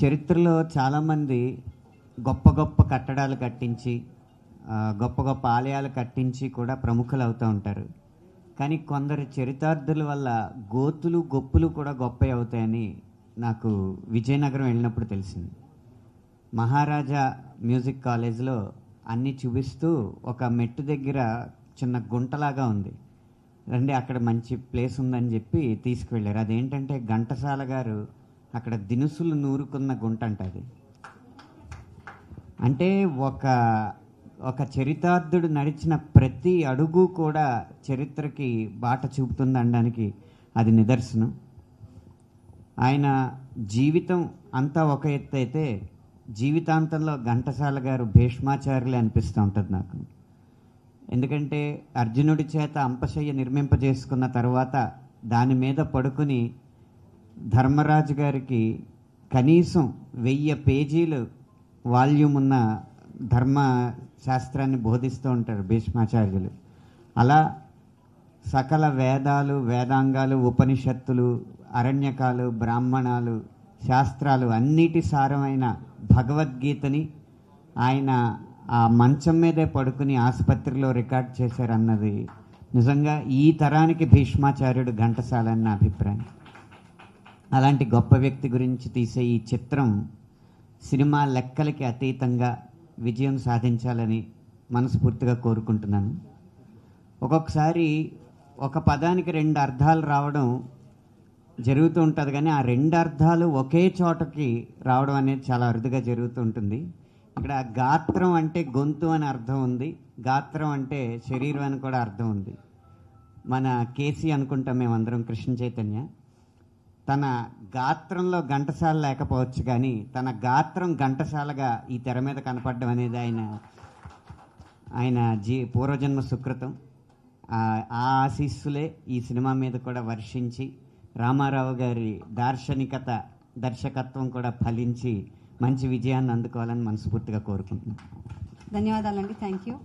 చరిత్రలో చాలామంది గొప్ప గొప్ప కట్టడాలు కట్టించి గొప్ప గొప్ప ఆలయాలు కట్టించి కూడా ప్రముఖులు అవుతూ ఉంటారు. కానీ కొందరు చరితార్థుల వల్ల గోతులు గొప్పులు కూడా గొప్ప అవుతాయని నాకు విజయనగరం వెళ్ళినప్పుడు తెలిసింది. మహారాజా మ్యూజిక్ కాలేజ్లో అన్నీ చూపిస్తూ ఒక మెట్టు దగ్గర చిన్న గుంటలాగా ఉంది. రండి అక్కడ మంచి ప్లేస్ ఉందని చెప్పి తీసుకువెళ్ళారు. అదేంటంటే ఘంటసాల గారు అక్కడ దినుసులు నూరుకున్న గుంట అంట అది అంటే ఒక ఒక చరితార్థుడు నడిచిన ప్రతి అడుగు కూడా చరిత్రకి బాట చూపుతుంది అనడానికి అది నిదర్శనం. ఆయన జీవితం అంతా ఒక ఎత్తు అయితే జీవితాంతంలో ఘంటసాల గారు భీష్మాచార్యులే అనిపిస్తూ ఉంటుంది నాకు. ఎందుకంటే అర్జునుడి చేత అంపశయ్య నిర్మింపజేసుకున్న తర్వాత దాని మీద పడుకుని ధర్మరాజు గారికి కనీసం వెయ్యి పేజీలు వాల్యూమ్ ఉన్న ధర్మ శాస్త్రాన్ని బోధిస్తూ ఉంటారు భీష్మాచార్యులు. అలా సకల వేదాలు వేదాంగాలు ఉపనిషత్తులు అరణ్యకాలు బ్రాహ్మణాలు శాస్త్రాలు అన్నిటి సారమైన భగవద్గీతని ఆయన ఆ మంచం మీదే పడుకుని ఆసుపత్రిలో రికార్డ్ చేశారన్నది నిజంగా ఈ తరానికి భీష్మాచార్యుడు ఘంటసాల అని నా అభిప్రాయం. అలాంటి గొప్ప వ్యక్తి గురించి తీసే ఈ చిత్రం సినిమా లెక్కలకి అతీతంగా విజయం సాధించాలని మనస్ఫూర్తిగా కోరుకుంటున్నాను. ఒక్కొక్కసారి ఒక పదానికి రెండు అర్థాలు రావడం జరుగుతూ ఉంటుంది కానీ ఆ రెండు అర్థాలు ఒకే చోటకి రావడం అనేది చాలా అరుదుగా జరుగుతూ ఉంటుంది. ఇక్కడ గాత్రం అంటే గొంతు అని అర్థం ఉంది. గాత్రం అంటే శరీరం అని కూడా అర్థం ఉంది. మన కేసీ అనుకుంటాం మేమందరం కృష్ణ చైతన్య. తన గాత్రంలో ఘంటసాల లేకపోవచ్చు కానీ తన గాత్రం ఘంటసాలగా ఈ తెర మీద కనపడడం అనేది ఆయన ఆయన జీ పూర్వజన్మ సుకృతం. ఆ ఆశీస్సులే ఈ సినిమా మీద కూడా వర్షించి రామారావు గారి దార్శనికత దర్శకత్వం కూడా ఫలించి మంచి విజయాన్ని అందుకోవాలని మనస్ఫూర్తిగా కోరుకుంటున్నాను. ధన్యవాదాలండి. Thank you.